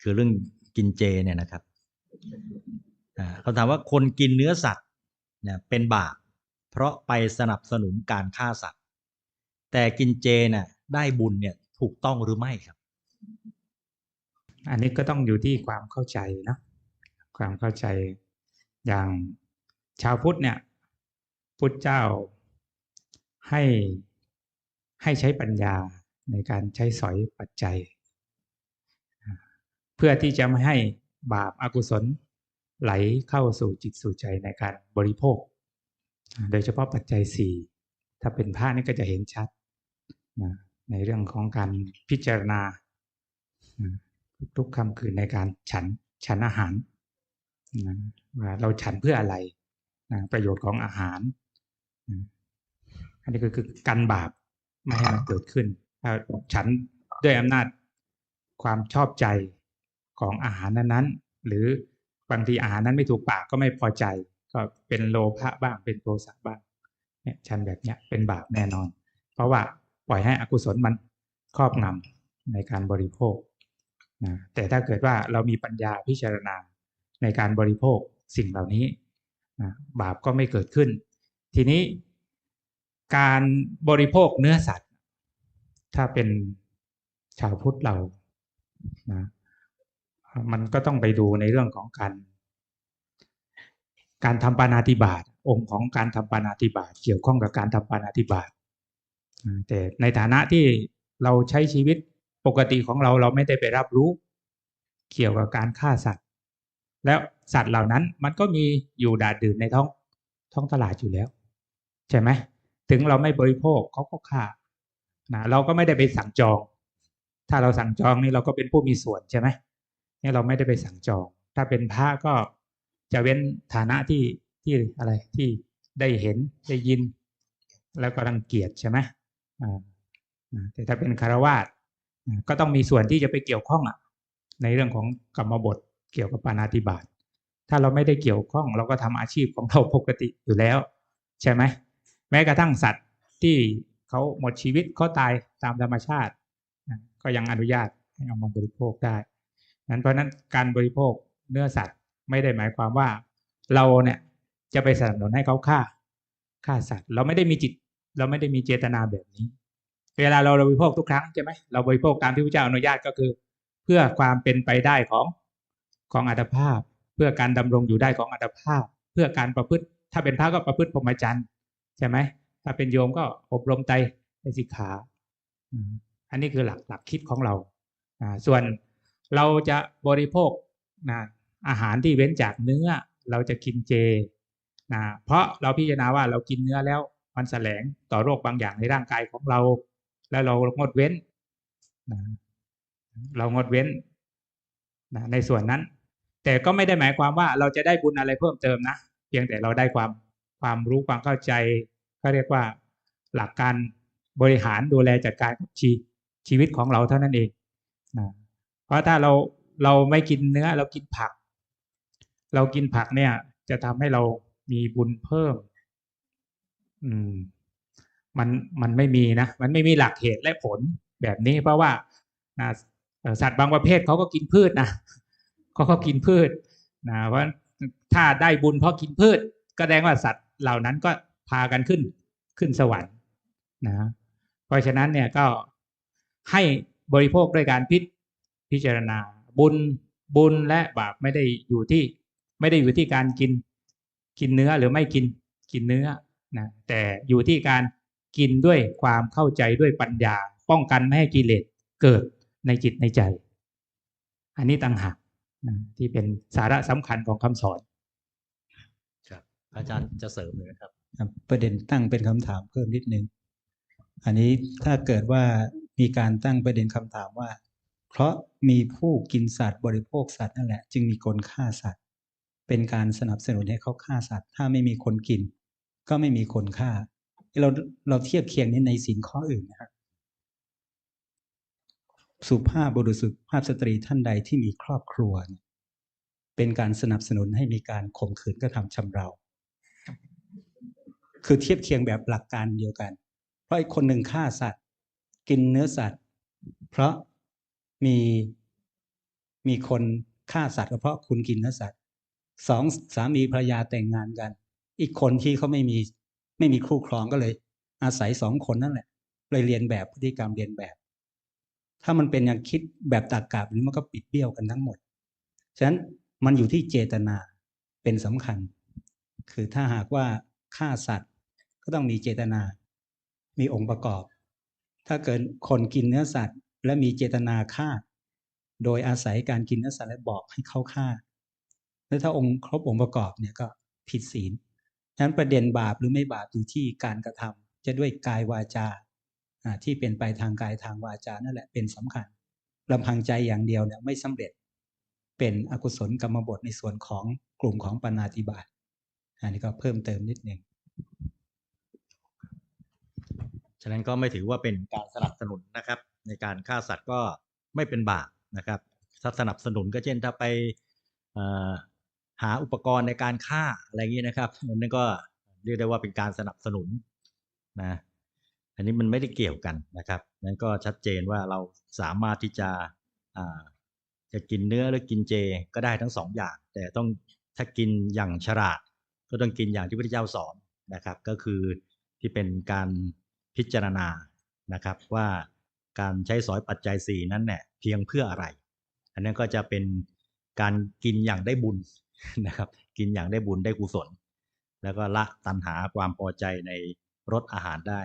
คือเรื่องกินเจเนี่ยนะครับเขาถามว่าคนกินเนื้อสัตว์เนี่ยเป็นบาปเพราะไปสนับสนุนการฆ่าสัตว์ แต่กินเจเนี่ยได้บุญเนี่ยถูกต้องหรือไม่ครับ อันนี้ก็ต้องอยู่ที่ความเข้าใจนะความเข้าใจอย่างชาวพุทธเนี่ยพุทธเจ้าให้ให้ใช้ปัญญาในการใช้สอยปัจจัย เพื่อที่จะไม่ให้บาปอากุศลไหลเข้าสู่จิตสู่ใจในการบริโภค โดยเฉพาะปัจจัยสี่ถ้าเป็นพระนี่ก็จะเห็นชัดนะในเรื่องของการพิจารณานะทุกๆคำคืนในการฉันฉันอาหารนะว่าเราฉันเพื่ออะไรนะประโยชน์ของอาหารนะอันนี้ก็คือกันบาปไม่ให้มันเกิดขึ้นถ้าฉันด้วยอำนาจความชอบใจ ของอาหารนั้นๆ หรือบางทีอาหารนั้นไม่ถูกปากก็ไม่พอใจ ก็เป็นโลภะบ้างเป็นโทสะบ้างเนี่ยฉันแบบเนี้ยเป็นบาปแน่นอน เพราะว่าปล่อยให้อกุศลมันครอบงำในการบริโภคนะแต่ถ้าเกิดว่าเรามีปัญญาพิจารณาในการบริโภคสิ่งเหล่านี้นะบาปก็ไม่เกิดขึ้น ทีนี้การบริโภคเนื้อสัตว์ ถ้าเป็นชาวพุทธเรานะ มันก็ต้องไปดูในเรื่องของการการทำปานาติบาตองค์ของการทำปานาติบาตเกี่ยวข้องกับการทำปานาติบาตแต่ในฐานะที่เราใช้ชีวิตปกติของเราเราไม่ได้ไปรับรู้ เกี่ยวกับการฆ่าสัตว์ แล้วสัตว์เหล่านั้นมันก็มีอยู่ดาดดื่นในท้องท้องตลาดอยู่แล้ว ใช่ไหมถึงเราไม่บริโภคเขาก็ฆ่านะเราก็ไม่ได้ไปสั่งจอง ถ้าเราสั่งจองนี่เราก็เป็นผู้มีส่วนใช่ไหม เนี่ยเราไม่ได้ไปสั่งจอง ถ้าเป็นพระก็จะเว้นฐานะที่ที่อะไรที่ได้เห็นได้ยิน แล้วก็รังเกียจใช่ไหมอ่าแต่ถ้าเป็นคารวาสก็ต้องมีส่วนที่จะไปเกี่ยวข้องอะในเรื่องของกรรมบทเกี่ยวกับปานาติบาตถ้าเราไม่ได้เกี่ยวข้อง เราก็ทำอาชีพของเราปกติอยู่แล้ว ใช่ไหมแม้กระทั่งสัตว์ที่เขาหมดชีวิตเขาตายตามธรรมชาติ ก็ยังอนุญาตให้เอามาบริโภคได้ นั้นเพราะนั้นการบริโภคเนื้อสัตว์ไม่ได้หมายความว่า เราเนี่ยจะไปสนับสนุนให้เขาฆ่าฆ่าสัตว์ เราไม่ได้มีจิต เราไม่ได้มีเจตนาแบบนี้ เวลาเราบริโภคทุกครั้งใช่ไหมเราบริโภคตามที่พระเจ้าอนุญาตก็คือ เพื่อความเป็นไปได้ของของอัตภาพ เพื่อการดำรงอยู่ได้ของอัตภาพ เพื่อการประพฤติ ถ้าเป็นพระก็ประพฤติพรหมจรรย์ใช่ไหมถ้าเป็นโยมก็อบรมไตรไตรสิกขา อันนี้คือหลักหลักคิดของเราส่วน เราจะบริโภคนะอาหารที่เว้นจากเนื้อ เราจะกินเจนะเพราะเราพิจารณาว่าเรากินเนื้อแล้วมันแสลงต่อโรคบางอย่างในร่างกายของเรา แล้วเรางดเว้นนะเรางดเว้นนะในส่วนนั้น แต่ก็ไม่ได้หมายความว่าเราจะได้บุญอะไรเพิ่มเติมนะเพียงแต่เราได้ความความรู้ความเข้าใจเขาเรียกว่าหลักการบริหารดูแลจัดการชีชีวิตของเราเท่านั้นเองนะ เพราะถ้าเราเราไม่กินเนื้อเรากินผัก เรากินผักเนี่ย จะทำให้เรามีบุญเพิ่ม อืม มันมันไม่มีนะมันไม่มีหลักเหตุและผลแบบนี้ เพราะว่านะสัตว์บางประเภทเขาก็กินพืชนะเขาก็กินพืชนะเพราะถ้าได้บุญเพราะกินพืช ก็แสดงว่าสัตว์เหล่านั้นก็พากันขึ้นขึ้นสวรรค์นะเพราะฉะนั้นเนี่ยก็ให้บริโภคด้วยการพิ พิจารณา บุญบุญและบาปไม่ได้อยู่ที่ไม่ได้อยู่ที่การกิน กินเนื้อหรือไม่กินกินเนื้อนะแต่อยู่ที่การกินด้วยความเข้าใจด้วยปัญญา ป้องกันไม่ให้กิเลสเกิดในจิตในใจ อันนี้ต่างหากนะที่เป็นสาระสำคัญของคำสอนครับอาจารย์จะเสริมเลยนะครับครับ ประเด็นตั้งเป็นคำถามเพิ่มนิดนึง อันนี้ถ้าเกิดว่ามีการตั้งประเด็นคำถามว่า เพราะมีผู้กินสัตว์บริโภคสัตว์นั่นแหละ จึงมีคนฆ่าสัตว์ เป็นการสนับสนุนให้เขาฆ่าสัตว์ ถ้าไม่มีคนกิน ก็ไม่มีคนฆ่า เราเราเทียบเคียงนี้ในสินข้ออื่นนะครับสุภาพบุรุษสุภาพสตรีท่านใดที่มีครอบครัว เป็นการสนับสนุนให้มีการข่มขืนกระทำชำเรา คือเทียบเคียงแบบหลักการเดียวกัน เพราะอีกคนหนึ่งฆ่าสัตว์ กินเนื้อสัตว์ เพราะ มีมีคนฆ่าสัตว์ก็เพราะคุณกินเนื้อสัตว์สองสามีภรรยาแต่งงานกัน อีกคนที่เขาไม่มีไม่มีคู่ครองก็เลย อาศัยสองคนนั่นแหละ เลยเรียนแบบพฤติกรรมเรียนแบบ ถ้ามันเป็นอย่างคิดแบบตากกาบนี้มันก็ปิดเบี้ยวกันทั้งหมด ฉะนั้นมันอยู่ที่เจตนาเป็นสำคัญ คือถ้าหากว่าฆ่าสัตว์ก็ต้องมีเจตนา มีองค์ประกอบ ถ้าเกิดคนกินเนื้อสัตว์ และมีเจตนาฆ่า โดยอาศัยการกินเนื้อสัตว์และบอกให้เขาฆ่า แล้วถ้าองค์ครบองค์ประกอบเนี่ยก็ผิดศีลฉะนั้นประเด็นบาปหรือไม่บาปอยู่ที่การกระทำจะด้วยกายวาจาที่เป็นไปทางกายทางวาจานั่นแหละเป็นสำคัญลำพังใจอย่างเดียวเนี่ยไม่สำเร็จเป็นอกุศลกรรมบทในส่วนของกลุ่มของปนาติบาตอันนี้ก็เพิ่มเติมนิดหนึ่งฉะนั้นก็ไม่ถือว่าเป็นการสนับสนุนนะครับ ในการฆ่าสัตว์ก็ไม่เป็นบาปนะครับถ้าสนับสนุนก็เช่นถ้าไปหาอุปกรณ์ในการฆ่าอะไรอย่างนี้นะครับนั่นก็เรียกได้ว่าเป็นการสนับสนุนนะอันนี้มันไม่ได้เกี่ยวกันนะครับนั้นก็ชัดเจนว่าเราสามารถที่จะจะกินเนื้อหรือกินเจก็ได้ทั้งสองอย่าง แต่ต้องถ้ากินอย่างฉลาด ก็ต้องกินอย่างที่พระพุทธเจ้าสอนนะครับ ก็คือที่เป็นการพิจารณานะครับว่า การใช้สอยปัจจัยสี่นั้นเนี่ยเพียงเพื่ออะไร อันนั้นก็จะเป็นการกินอย่างได้บุญนะครับ กินอย่างได้บุญได้กุศล แล้วก็ละตัณหาความพอใจในรสอาหารได้